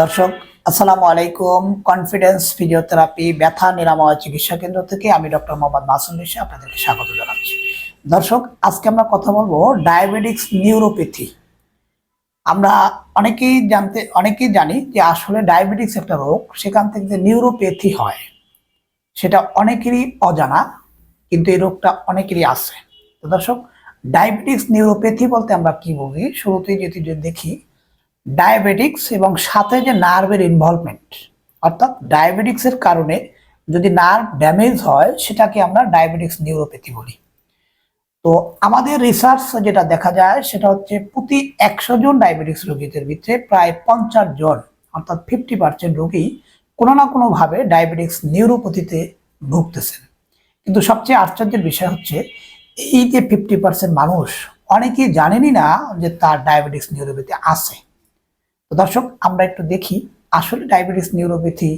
দর্শক, আসসালামু আলাইকুম। কনফিডেন্স ফিজিওথেরাপি ব্যথা নিরাময় চিকিৎসা কেন্দ্র থেকে আমি ডক্টর মোহাম্মদ মাসুম ঋষি আপনাদেরকে স্বাগত জানাচ্ছি। দর্শক, আজকে আমরা কথা বলব ডায়াবেটিক্স নিউরোপ্যাথি আমরা অনেকেই জানতে, অনেকেই জানি যে আসলে ডায়াবেটিক্স একটা রোগ, সেখান থেকে যে নিউরোপ্যাথি হয়, সেটা অনেকেরই অজানা, কিন্তু এই রোগটা অনেকেরই আছে। তো দর্শক ডায়াবেটিক্স নিউরোপ্যাথি বলতে আমরা কি বলি শুরুতেই যদি দেখি ডায়াবেটিক্স এবং সাথে যে নার্ভের ইনভলভমেন্ট অর্থাৎ ডায়াবেটিক্সের কারণে যদি নার্ভ ড্যামেজ হয়, সেটাকে আমরা ডায়াবেটিক্স নিউরোপ্যাথি বলি। তো আমাদের রিসার্চ যেটা দেখা যায়, সেটা হচ্ছে প্রতি একশো জন ডায়াবেটিক্স রোগীদের ভিতরে প্রায় পঞ্চাশ জন, অর্থাৎ ফিফটি পার্সেন্ট রোগী কোনো না কোনোভাবে ডায়াবেটিক্স নিউরোপ্যাথিতে ভুগতেছেন। কিন্তু সবচেয়ে আশ্চর্যের বিষয় হচ্ছে, এই যে ফিফটি পার্সেন্ট মানুষ অনেকেই জানেনই না যে তার ডায়াবেটিক্স নিউরোপ্যাথি আছে। তো দর্শক, আমরা একটু দেখি আসলে ডায়াবেটিস নিউরোপ্যাথি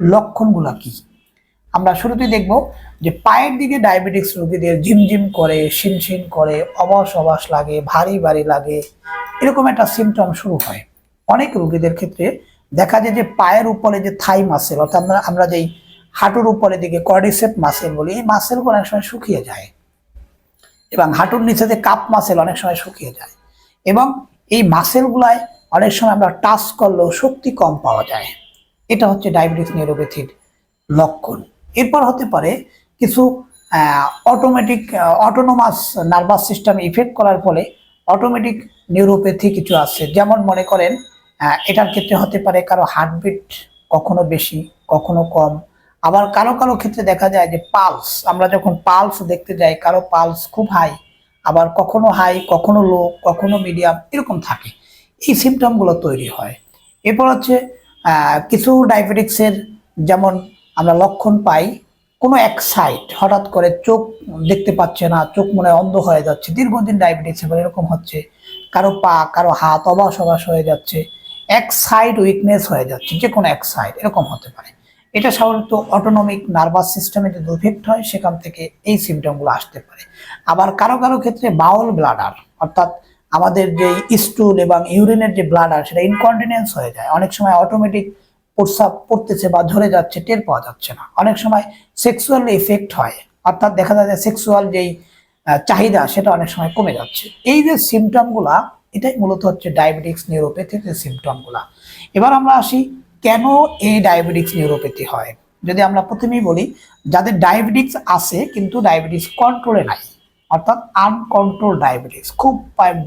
লক্ষণগুলো কি। আমরা শুরুতেই দেখব যে পায়ের দিকে ডায়াবেটিস রোগীদের ঝিমঝিম করে, শিনশিন করে অবাস অবাস লাগে, ভারী ভারী লাগে, এরকম একটা সিমটম শুরু হয়। অনেক রোগীদের ক্ষেত্রে দেখা যায় যে পায়ের উপরে যে থাই মাসেল অর্থাৎ আমরা আমরা যেই হাঁটুর উপরে দিকে কর্ডিসেপ মাসেল বলি, এই মাসেলগুলো অনেক সময় শুকিয়ে যায় এবং হাঁটুর নিচে যে কাপ মাসেল অনেক সময় শুকিয়ে যায়। এবং এই মাসেলগুলায় অনেক সময় আমরা টাচ করলেও শক্তি কম পাওয়া যায়। এটা হচ্ছে ডায়াবেটিস নিউরোপ্যাথির লক্ষণ। এরপর হতে পারে কিছু automatic autonomous nervous system effect করার ফলে অটোমেটিক নিউরোপ্যাথি কিছু আছে। যেমন মনে করেন এটার ক্ষেত্রে হতে পারে কারও হার্টবিট কখনো বেশি, কখনো কম। আবার কারও কারও ক্ষেত্রে দেখা যায় যে পালস আমরা যখন পালস দেখতে যাই, কারও পালস খুব হাই আবার কখনো হাই কখনো লো কখনো মিডিয়াম এরকম থাকে। এই সিমটমগুলো তৈরি হয়। এরপর হচ্ছে কিছু ডায়াবেটিক্সের যেমন আমরা লক্ষণ পাই, কোনো এক সাইড হঠাৎ করে চোখ দেখতে পাচ্ছে না, চোখ মনে অন্ধ হয়ে যাচ্ছে, দীর্ঘদিন ডায়াবেটিক্স এবার এরকম হচ্ছে, কারও পা, কারও হাত অবাস অবাস হয়ে যাচ্ছে, এক সাইড উইকনেস হয়ে যাচ্ছে যে কোনো এক সাইড এরকম হতে পারে। এটা সাধারণত অটোনমিক নার্ভাস সিস্টেমে যদি ইফেক্ট হয়, সেখান থেকে এই সিমটমগুলো আসতে পারে। আবার কারও কারও ক্ষেত্রে বাউল ব্লাডার অর্থাৎ আমাদের যে স্টুল এবং ইউরিনের যে ব্লাডার সেটা ইনকন্টিনেন্স হয়ে যায়। অনেক সময় অটোমেটিক প্রস্রাব পড়তেছে বা ঝরে যাচ্ছে, টের পাওয়া যাচ্ছে না। অনেক সময় সেক্সুয়াল এফেক্ট হয়। অর্থাৎ দেখা যায় যে সেক্সুয়াল যেই চাহিদা, সেটা অনেক সময় কমে যাচ্ছে। এই যে সিমটমগুলা এটাই মূলত হচ্ছে ডায়াবেটিক্স নিউরোপ্যাথির যে সিমটমগুলা এবার আমরা আসি, কেন এই ডায়াবেটিক্স নিউরোপ্যাথি হয়? যদি আমরা প্রথমেই বলি, যাদের ডায়াবেটিক্স আছে, কিন্তু ডায়াবেটিস কন্ট্রোলে নাই। অর্থাৎ আনকন্ট্রোল ডায়াবেটিস খুব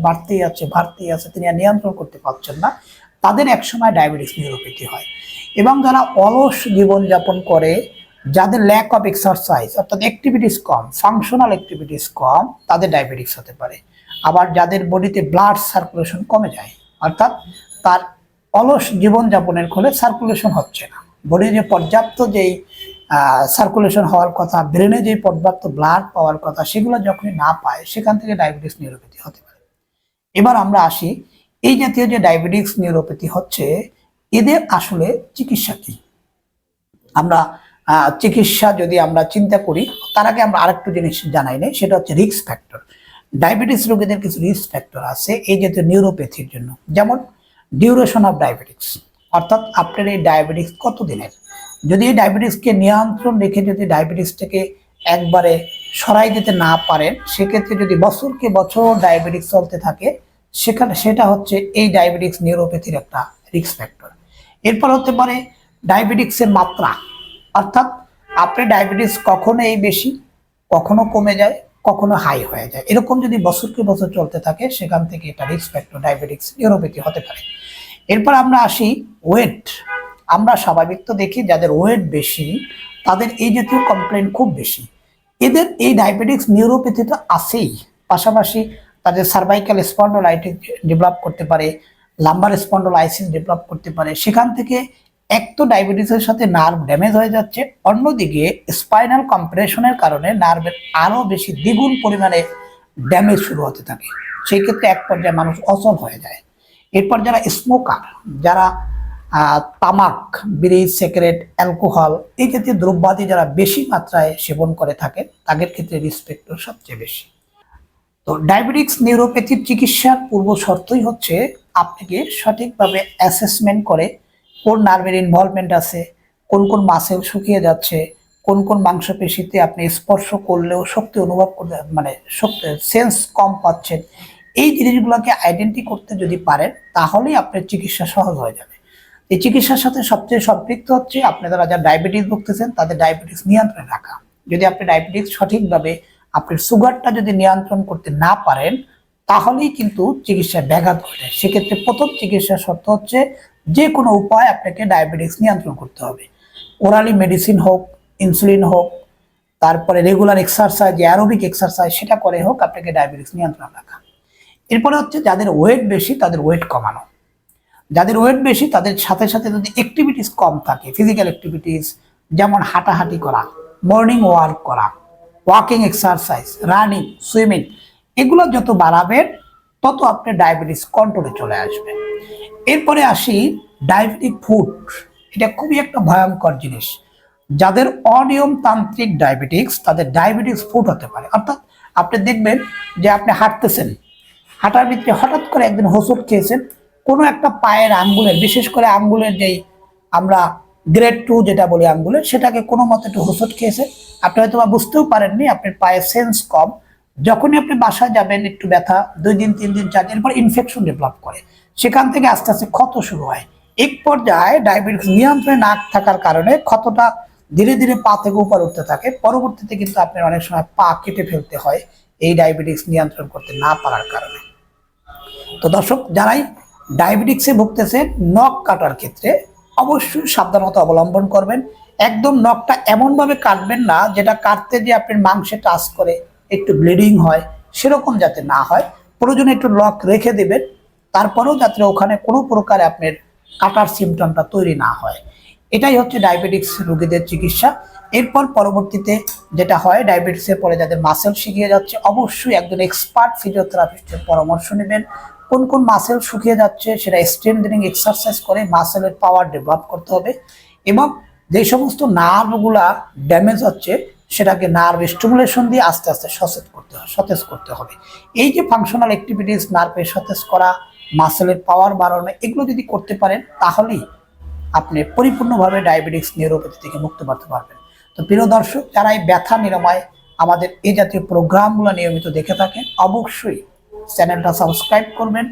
বাড়তেই আছে বাড়তেই আছে, তিনি আর নিয়ন্ত্রণ করতে পারছেন না। তাদের একসময় ডায়াবেটিস নিউরোপ্যাথি হয়। এবং যারা অলস জীবনযাপন করে, যাদের ল্যাক অফ এক্সারসাইজ অর্থাৎ অ্যাক্টিভিটিস কম ফাংশনাল অ্যাক্টিভিটিস কম, তাদের ডায়াবেটিস হতে পারে। আবার যাদের বডিতে ব্লাড সার্কুলেশন কমে যায়, অর্থাৎ তার অলস জীবনযাপনের ফলে সার্কুলেশন হচ্ছে না। বডি যে পর্যাপ্ত যেই সার্কুলেশন হওয়ার কথা ব্রেনে যে পর্যাপ্ত ব্লাড পাওয়ার কথা, সেগুলো যখনই না পায়, সেখান থেকে ডায়াবেটিস নিউরোপ্যাথি হতে পারে। এবার আমরা আসি, এই জাতীয় যে ডায়াবেটিস নিউরোপ্যাথি হচ্ছে, এদের আসলে চিকিৎসা কি? আমরা চিকিৎসা যদি আমরা চিন্তা করি, তার আগে আমরা আরেকটু জিনিস জানাই নেই, সেটা হচ্ছে রিস্ক ফ্যাক্টর ডায়াবেটিস রোগীদের কিছু রিস্ক ফ্যাক্টর আছে, এই জাতীয় নিউরোপ্যাথির জন্য। যেমন ডিউরেশন অফ ডায়াবেটিক্স অর্থাৎ আপনার এই ডায়াবেটিক্স কত দিনের যদি এই ডায়াবেটিসকে নিয়ন্ত্রণ রেখে যদি ডায়াবেটিক্সটাকে একবারে সরাই দিতে না পারেন, সেক্ষেত্রে যদি বছরকে বছর ডায়াবেটিক্স চলতে থাকে, সেখানে সেটা হচ্ছে এই ডায়াবেটিক্স নিউরোপ্যাথির একটা রিস্ক ফ্যাক্টর এরপর হতে পারে ডায়াবেটিক্সের মাত্রা। অর্থাৎ আপনার ডায়াবেটিস কখনো এই বেশি, কখনো কমে যায়, কখনো হাই হয়ে যায়। এরকম যদি বছরকে বছর চলতে থাকে, সেখান থেকে এটা রিস্ক ফ্যাক্টর ডায়াবেটিক্স নিউরোপ্যাথি হতে পারে। এরপর আমরা আসি ওয়েট আমরা স্বাভাবিক তো দেখি যাদের ওয়েট বেশি, তাদের এই জাতীয় কমপ্লেন খুব বেশি। এদের এই ডায়াবেটিক্স নিউরোপ্যাথি তো আছেই। পাশাপাশি তাদের সার্ভাইকাল স্পন্ডোলাইটিস ডেভেলপ করতে পারে লাম্বার স্পন্ডোলাইসিস ডেভেলপ করতে পারে। সেখান থেকে এক তো ডায়াবেটিসের সাথে নার্ভ ড্যামেজ হয়ে যাচ্ছে, অন্যদিকে স্পাইনাল কম্প্রেশনের কারণে নার্ভের আরও বেশি দ্বিগুণ পরিমাণে ড্যামেজ শুরু হতে থাকে। সেই ক্ষেত্রে এক পর্যায়ে মানুষ অচল হয়ে যায়। এরপর যারা স্মোকার যারা তামাক, বিড়ি, সিগারেট, অ্যালকোহল এই জাতীয় দ্রব্যাদি যারা বেশি মাত্রায় সেবন করে থাকেন, তাদের ক্ষেত্রে রিসপেক্ট সবচেয়ে বেশি। তো ডায়াবেটিক্স নিউরোপ্যাথির চিকিৎসার পূর্ব শর্তই হচ্ছে আপনাকে সঠিকভাবে অ্যাসেসমেন্ট করে কোন নার্ভের ইনভলভমেন্ট আছে, কোন কোন মাসেল শুকিয়ে যাচ্ছে, কোন কোন মাংসপেশিতে আপনি স্পর্শ করলেও শক্তি অনুভব করতে মানে শক্তি সেন্স কম পাচ্ছেন। এই জিনিসগুলোকে আইডেন্টি করতে যদি পারেন, তাহলেই আপনার চিকিৎসা সহজ হয়ে যাবে। এই চিকিৎসার সাথে সবচেয়ে সম্পৃক্ত হচ্ছে আপনারা যারা ডায়াবেটিস ভুগতেছেন, তাদের ডায়াবেটিস নিয়ন্ত্রণে রাখা। যদি আপনি ডায়াবেটিস সঠিকভাবে আপনার সুগারটা যদি নিয়ন্ত্রণ করতে না পারেন, তাহলেই কিন্তু চিকিৎসায় ব্যাঘাত ঘটে। সেক্ষেত্রে প্রথম চিকিৎসার শর্ত হচ্ছে যে কোনো উপায় আপনাকে ডায়াবেটিস নিয়ন্ত্রণ করতে হবে। ওরালি মেডিসিন হোক ইনসুলিন হোক, তারপরে রেগুলার এক্সারসাইজ অ্যারোবিক এক্সারসাইজ সেটা করে হোক আপনাকে ডায়াবেটিস নিয়ন্ত্রণ রাখা। এরপরে হচ্ছে যাদের ওয়েট বেশি, তাদের ওয়েট কমানো। যাদের ওয়েট বেশি, তাদের সাথে সাথে যদি অ্যাক্টিভিটিস কম থাকে ফিজিক্যাল অ্যাক্টিভিটিস যেমন হাঁটাহাঁটি করা মর্নিং ওয়ার্ক করা ওয়াকিং এক্সারসাইজ রানিং সুইমিং এগুলো যত বাড়াবেন তত আপনি ডায়াবেটিস কন্ট্রোলে চলে আসবে। এরপরে আসি ডায়াবেটিক ফুড এটা খুবই একটা ভয়ঙ্কর জিনিস। যাদের অনিয়মতান্ত্রিক ডায়াবেটিক্স তাদের ডায়াবেটিস ফুড হতে পারে। অর্থাৎ আপনি দেখবেন যে আপনি হাঁটতেছেন, হাঁটার ভিতরে হঠাৎ করে একদিন হোসট খেয়েছেন কোনো একটা পায়ের আঙ্গুলের, বিশেষ করে আঙ্গুলের যেই আমরা গ্রেড টু যেটা বলি আঙ্গুলের সেটাকে কোনো মতো একটু হোসট খেয়েছে। আপনি হয়তো বা বুঝতেও পারেননি, আপনার পায়ের সেন্স কম। যখনই আপনি বাসায় যাবেন, একটু ব্যথা, দুই দিন, তিন দিন, চার দিন পর ইনফেকশন ডেভেলপ করে। সেখান থেকে আস্তে আস্তে ক্ষত শুরু হয়। এক পর্যায়ে ডায়াবেটিস নিয়ন্ত্রণে না থাকার কারণে ক্ষতটা ধীরে ধীরে পা থেকে উপর উঠতে থাকে। পরবর্তীতে কিন্তু আপনার অনেক সময় পা কেটে ফেলতে হয়, এই ডায়াবেটিস নিয়ন্ত্রণ করতে না পারার কারণে। তো দর্শক, যারাই ডায়াবেটিক্সে ভুগতেছে নখ কাটার ক্ষেত্রে অবশ্যই সাবধানতা অবলম্বন করবেন। একদম নখটা এমনভাবে কাটবেন না, যেটা কাটতে যে আপনার মাংসে টাচ করে একটু ব্লিডিং হয়, সেরকম যাতে না হয়। প্রয়োজনে একটু লক রেখে দেবেন, তারপরেও যাতে ওখানে কোনো প্রকারে আপনার কাটার সিমটমটা তৈরি না হয়। এটাই হচ্ছে ডায়াবেটিক্স রোগীদের চিকিৎসা। এরপর পরবর্তীতে যেটা হয় ডায়াবেটিসের পরে যাদের মাসেল শিখিয়ে যাচ্ছে, অবশ্যই একজন এক্সপার্ট ফিজিওথেরাপিস্টের পরামর্শ নেবেন। কোন কোন মাসেল শুকিয়ে যাচ্ছে সেটা স্ট্রেন্থেনিং এক্সারসাইজ করে মাসেলের পাওয়ার ডেভেলপ করতে হবে এবং যে সমস্ত নার্ভগুলা ড্যামেজ হচ্ছে সেটাকে নার্ভ স্টিমুলেশন দিয়ে আস্তে আস্তে সচেত করতে হবে সতেজ করতে হবে। এই যে ফাংশনাল অ্যাক্টিভিটিস নার্ভের সতেজ করা মাসেলের পাওয়ার বাড়ানো, এগুলো যদি করতে পারেন তাহলেই আপনি পরিপূর্ণভাবে ডায়াবেটিক্স নিউরোপ্যাথি থেকে মুক্ত পাতে পারবেন। তো প্রিয় দর্শক, যারা এই ব্যথা নিরাময় আমাদের এই জাতীয় প্রোগ্রামগুলো নিয়মিত দেখে থাকেন, অবশ্যই চ্যানেলটা সাবস্ক্রাইব করবেন,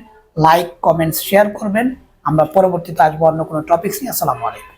লাইক কমেন্টস শেয়ার করবেন। আমরা পরবর্তীতে আসব অন্য কোনো টপিক্স নিয়ে। আসসালামু আলাইকুম।